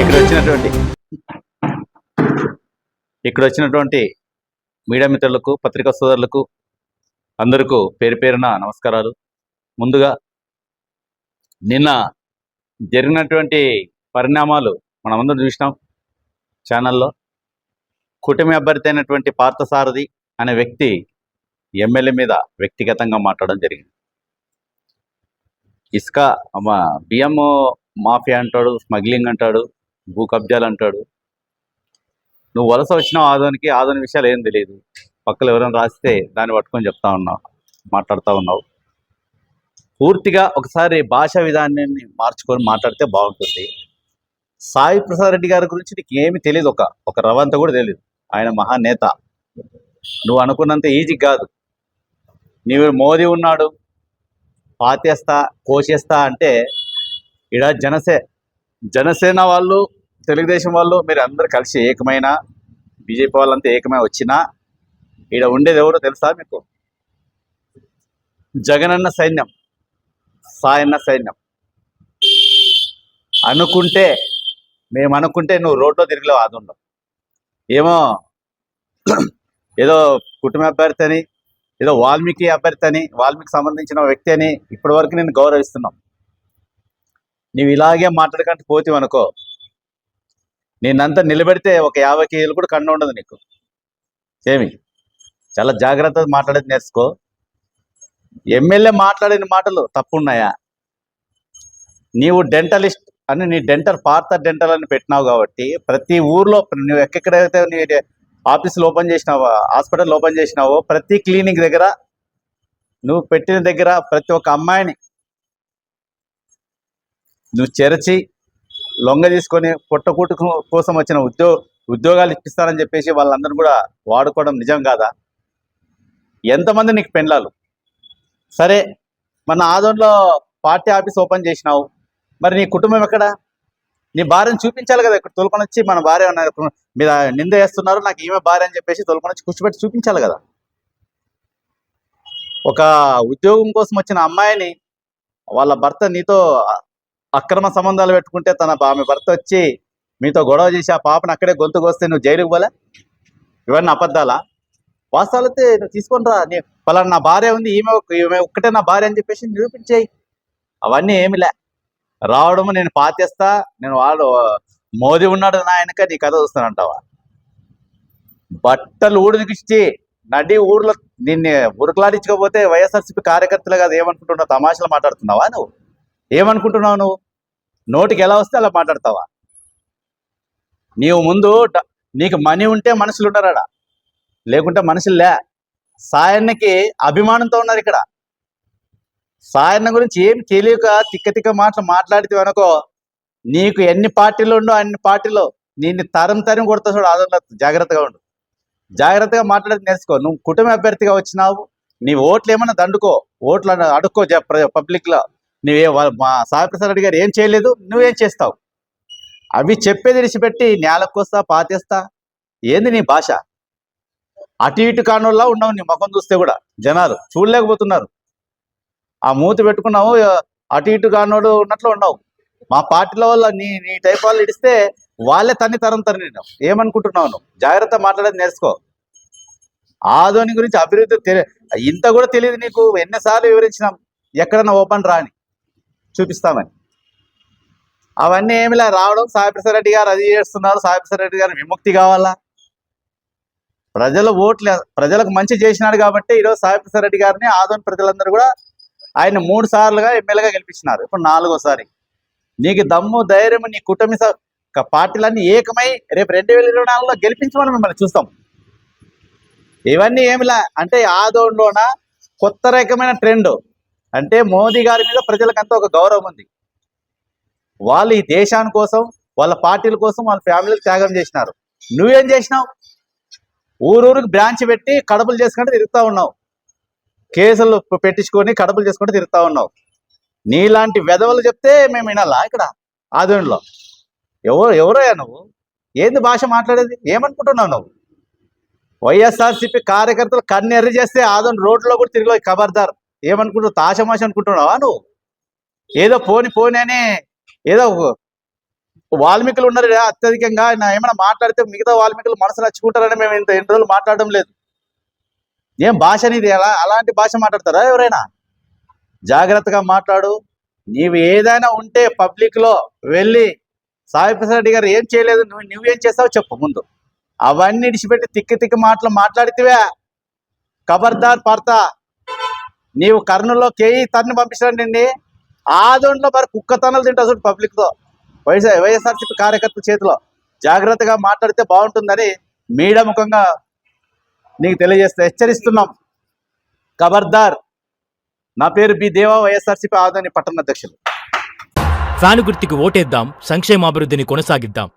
ఇక్కడ వచ్చినటువంటి ఇక్కడ వచ్చినటువంటి మీడియా మిత్రులకు పత్రికా సోదరులకు అందరికీ పేరు పేరున నమస్కారాలు. ముందుగా నిన్న జరిగినటువంటి పరిణామాలు మనమందరం చూసినాం ఛానల్లో. కూటమి అభ్యర్థి అయినటువంటి పార్థసారథి అనే వ్యక్తి ఎమ్మెల్యే మీద వ్యక్తిగతంగా మాట్లాడడం జరిగింది. ఇసుక అమ్మ బియ్యం మాఫియా అంటాడు స్మగ్లింగ్ అంటాడు భూ కబ్జాలు అంటాడు నువ్వు వలస వచ్చినావు ఆదోనికి ఆదోని విషయాలు ఏం తెలియదు. పక్కలు ఎవరైనా రాస్తే దాన్ని పట్టుకొని చెప్తా ఉన్నావు మాట్లాడుతూ ఉన్నావు. పూర్తిగా ఒకసారి భాషా విధానాన్ని మార్చుకొని మాట్లాడితే బాగుంటుంది. సాయి ప్రసాద్ రెడ్డి గారి గురించి నీకు ఏమి తెలియదు. ఒక ఒక రవంత కూడా తెలియదు. ఆయన మహానేత. నువ్వు అనుకున్నంత ఈజీ కాదు. నీవు మోదీ ఉన్నాడు. పాతేస్తా కోసేస్తా అంటే ఇక్కడ జనసే జనసేన వాళ్ళు తెలుగుదేశం వాళ్ళు మీరు అందరు కలిసి ఏకమైన బీజేపీ వాళ్ళంతా ఏకమై వచ్చినా ఇక్కడ ఉండేది ఎవరో తెలుసా మీకు? జగనన్న సైన్యం సాయన్న సైన్యం. అనుకుంటే మేము అనుకుంటే నువ్వు రోడ్లో తిరిగిలో అది ఉండవు ఏమో ఏదో కుటుంబ అభ్యర్థి అని ఏదో వాల్మీకి అభ్యర్థి అని వాల్మీకి సంబంధించిన వ్యక్తి అని ఇప్పటి వరకు నేను గౌరవిస్తున్నాం. నీవు ఇలాగే మాట్లాడకంటే పోతే అనుకో. నేనంతా నిలబెడితే ఒక యాభై కేజీలు కూడా కండ ఉండదు నీకు. ఏమి? చాలా జాగ్రత్తగా మాట్లాడేది నేర్చుకో. ఎమ్మెల్యే మాట్లాడిన మాటలు తప్పున్నాయా? నీవు డెంటలిస్ట్ అని నీ డెంటల్ పార్త డెంటల్ అని పెట్టినావు కాబట్టి ప్రతి ఊర్లో నువ్వు ఎక్కడైతే నీ ఆఫీసులు ఓపెన్ చేసినావో హాస్పిటల్ ఓపెన్ చేసినావో ప్రతి క్లినిక్ దగ్గర నువ్వు పెట్టిన దగ్గర ప్రతి ఒక్క అమ్మాయిని నువ్వు చెరచి లొంగ తీసుకొని పొట్టకూటు కోసం వచ్చిన ఉద్యోగ ఉద్యోగాలు ఇప్పిస్తారని చెప్పేసి వాళ్ళందరూ కూడా వాడుకోవడం నిజం కాదా? ఎంతమంది నీకు పెండ్లాలు? సరే మన ఆదోన్లో పార్టీ ఆఫీస్ ఓపెన్ చేసినావు. మరి నీ కుటుంబం ఎక్కడ? నీ భార్యను చూపించాలి కదా ఇక్కడ తొలకొని వచ్చి మన భార్య ఉన్న- మీద నింద వేస్తున్నారు నాకు ఈమె భార్య అని చెప్పేసి తొలకొని వచ్చి కూర్చోబెట్టి చూపించాలి కదా. ఒక ఉద్యోగం కోసం వచ్చిన అమ్మాయిని వాళ్ళ భర్త నీతో అక్రమ సంబంధాలు పెట్టుకుంటే తన ఆమె భర్త వచ్చి మీతో గొడవ చేసి ఆ పాపను అక్కడే గొంతుకు వస్తే నువ్వు జైలుకు పోలే? ఇవన్నీ అబద్ధాలా? వాస్తవాలు అయితే నువ్వు తీసుకొని రా. నీ పలానా నా భార్య ఉంది ఈమె ఈమె ఒక్కటే నా భార్య అని చెప్పేసి నిరూపించేయి. అవన్నీ ఏమి లే. రావడము నేను పాతేస్తా నేను వాడు మోదీ ఉన్నాడు నా వెనక నీ కథ చూస్తానంటావా? బట్టలు ఊడికిచ్చి నడి ఊర్లో నిన్ను ఉరుకులాడించకపోతే వైఎస్ఆర్సీపీ కార్యకర్తలు కాదు ఏమనుకుంటున్నావు? తమాషలు మాట్లాడుతున్నావా నువ్వు? ఏమనుకుంటున్నావు నువ్వు? నోటికి ఎలా వస్తే అలా మాట్లాడతావా? నీవు ముందు నీకు మనీ ఉంటే మనుషులు ఉన్నారాడ లేకుంటే మనుషులు లే. సాయన్నకి అభిమానంతో ఉన్నారు ఇక్కడ. సాయన్న గురించి ఏం తెలియక తిక్క తిక్క మాటలు మాట్లాడితే అనుకో నీకు ఎన్ని పార్టీలు ఉండో అన్ని పార్టీలో నిన్ను తరం తరం కొడతా చూడు అదన్నా జాగ్రత్తగా ఉండు. జాగ్రత్తగా మాట్లాడి నేర్చుకో. నువ్వు కుటుంబ అభ్యర్థిగా వచ్చినావు నీ ఓట్లు ఏమన్నా దండుకో. ఓట్లు అడుక్కో పబ్లిక్లో. నువ్వే మా సాయిప్రసాద్ రెడ్డి గారు ఏం చేయలేదు నువ్వేం చేస్తావు? అవి చెప్పేది విడిచిపెట్టి నేలకొస్తా పాతేస్తా. ఏంది నీ భాష? అటు ఇటు కానోళ్ళ ఉన్నావు నీ ముఖం చూస్తే కూడా జనాలు చూడలేకపోతున్నారు. ఆ మూతి పెట్టుకున్నావు అటు ఇటు కానోడు ఉన్నట్లు ఉన్నావు మా పార్టీల వల్ల నీ నీ టైప్ వాళ్ళు ఇడిస్తే వాళ్ళే తన్ని తరం తరం నేను ఏమనుకుంటున్నావు నువ్వు? జాగ్రత్త మాట్లాడేది నేర్చుకో. ఆధోని గురించి అభివృద్ధి తెలియ ఇంత కూడా తెలియదు నీకు. ఎన్నిసార్లు వివరించినాం. ఎక్కడన్నా ఓపెన్ రాని. చూపిస్తామని అవన్నీ ఏమిలా రావడం సాయిప్రసాద్ రెడ్డి గారు అది చేస్తున్నారు. సాయిప్రసాద్ రెడ్డి గారు విముక్తి కావాలా? ప్రజల ఓట్లు ప్రజలకు మంచి చేసినాడు కాబట్టి ఈరోజు సాయిప్రసాద్ రెడ్డి గారిని ఆదోన్ ప్రజలందరూ కూడా ఆయన మూడు సార్లుగా ఎమ్మెల్యేగా గెలిపించినారు. ఇప్పుడు నాలుగోసారి. నీకు దమ్ము ధైర్యం నీ కుటుంబ పార్టీలన్నీ ఏకమై రేపు రెండు వేల ఇరవై నాలుగులో గెలిపించమని మిమ్మల్ని చూస్తాం. ఇవన్నీ ఏమిలా అంటే ఆదోన్లోన? కొత్త రకమైన ట్రెండ్. అంటే మోదీ గారి మీద ప్రజలకంతా ఒక గౌరవం ఉంది. వాళ్ళు ఈ దేశాని కోసం వాళ్ళ పార్టీల కోసం వాళ్ళ ఫ్యామిలీలు త్యాగం చేసినారు. నువ్వేం చేసినావు? ఊరూరికి బ్రాంచ్ పెట్టి కడపలు చేసుకుంటే తిరుగుతూ ఉన్నావు. కేసులు పెట్టించుకొని కడపలు చేసుకుంటే తిరుగుతూ ఉన్నావు. నీలాంటి వెధవలు చెప్తే మేము వినాలా ఇక్కడ? ఆధునిలో. ఎవరు ఎవరయ్యా నువ్వు? ఏంది భాష మాట్లాడేది? ఏమనుకుంటున్నావు నువ్వు? వైఎస్ఆర్సీపీ కార్యకర్తలు కన్నెర్ర చేస్తే ఆదోని రోడ్లో కూడా తిరిగి ఖబర్దార్ ఏమనుకుంటున్నావు? తాషమాష అనుకుంటున్నావా నువ్వు? ఏదో పోని పోని అని ఏదో వాల్మీకులు ఉన్నారు అత్యధికంగా ఏమైనా మాట్లాడితే మిగతా వాల్మీకులు మనసు నచ్చుకుంటారని మేము ఇంత ఎన్ని రోజులు మాట్లాడడం లేదు. ఏం భాష అనేది ఎలా అలాంటి భాష మాట్లాడతారా ఎవరైనా? జాగ్రత్తగా మాట్లాడు. నీవు ఏదైనా ఉంటే పబ్లిక్లో వెళ్ళి సాయి ప్రసాద్ రెడ్డి గారు ఏం చేయలేదు నువ్వు నువ్వేం చేస్తావు చెప్పు ముందు. అవన్నీ ఇడిచిపెట్టి తిక్కి తిక్కి మాటలు మాట్లాడితేవే. ఖబర్దార్ పడతా నీవు కర్నూలులో కేయి తన్ని పంపించడం నిన్ను ఆదోంట్లో మరి కుక్కతనాలు తింటా చూడు పబ్లిక్తో వైఎస్ఆర్ వైఎస్ఆర్సీపీ కార్యకర్తల చేతిలో. జాగ్రత్తగా మాట్లాడితే బాగుంటుందని మీడియా ముఖంగా నీకు తెలియజేస్తే హెచ్చరిస్తున్నాం. ఖబర్దార్ నా పేరు బి దేవా వైఎస్ఆర్సీపీ ఆదోని పట్టణ అధ్యక్షులు. ఫ్యాను గుర్తుకు ఓటేద్దాం సంక్షేమాభివృద్ధిని కొనసాగిద్దాం.